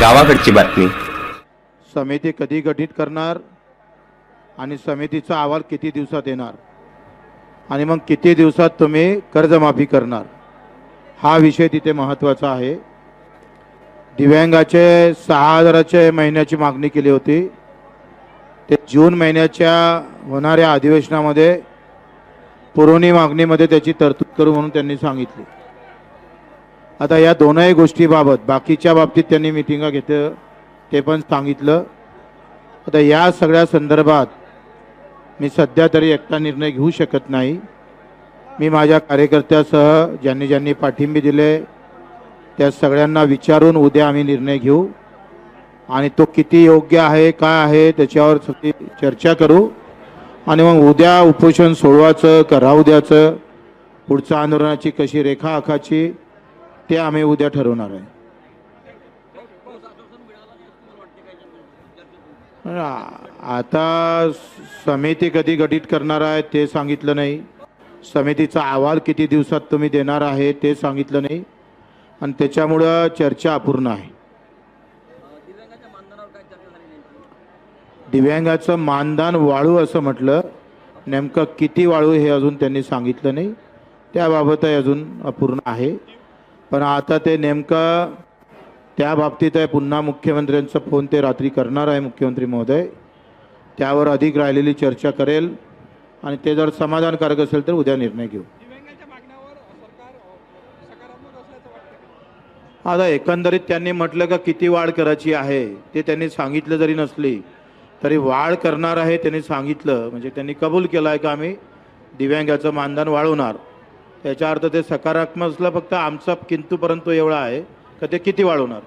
गावाकडची बातमी. समिती कधी गठीत करणार आणि समितीचा अहवाल किती दिवसात येणार? आणि मग किती दिवसात तुम्ही कर्जमाफी करणार? हा विषय तिथे महत्त्वाचा आहे. दिव्यांगाचे सहा हजाराचे महिन्याची मागणी केली होती. ते जून महिन्याच्या होणाऱ्या अधिवेशनामध्ये पुरवणी मागणीमध्ये त्याची तरतूद करू म्हणून त्यांनी सांगितली. आता या दोनही गोष्टीबाबत बाकीच्या बाबतीत त्यांनी मिटिंगा घेतं ते पण सांगितलं. आता या सगळ्या संदर्भात मी सध्या तरी एकटा निर्णय घेऊ शकत नाही. मी माझ्या कार्यकर्त्यासह ज्यांनी ज्यांनी पाठिंबे दिले त्या सगळ्यांना विचारून उद्या आम्ही निर्णय घेऊ. आणि तो किती योग्य आहे काय आहे त्याच्यावर सगळी चर्चा करू. आणि मग उद्या उपोषण सोडवायचं का राहू द्यायचं पुढचं आंदोलनाची कशी रेखा आखाची ते आम्ही उद्या ठरवणार आहे. आता समिती कधी गठीत करणार आहे ते सांगितलं नाही. समितीचा अहवाल किती दिवसात तुम्ही देणार आहे ते सांगितलं नाही. आणि त्याच्यामुळं चर्चा अपूर्ण आहे. दिव्यांगाचं मानधन वाळू असं म्हटलं. नेमकं किती वाळू हे अजून त्यांनी सांगितलं नाही. त्याबाबतही अजून अपूर्ण आहे. पण आता ते नेमकं त्या बाबतीत आहे पुन्हा मुख्यमंत्र्यांचा फोन ते रात्री करणार आहे मुख्यमंत्री महोदय. त्यावर अधिक राहिलेली चर्चा करेल आणि ते जर समाधानकारक असेल तर उद्या निर्णय घेऊ. आता एकंदरीत त्यांनी म्हटलं का किती वाढ करायची आहे ते त्यांनी सांगितलं जरी नसली तरी वाढ करणार आहे त्यांनी सांगितलं. म्हणजे त्यांनी कबूल केलं आहे का आम्ही? दिव्यांगाचं मानधन वाढवणार. त्याच्या अर्थ ते सकारात्मक असलं फक्त आमचा किंतू परंतु एवढा आहे. का ते किती वाढवणार?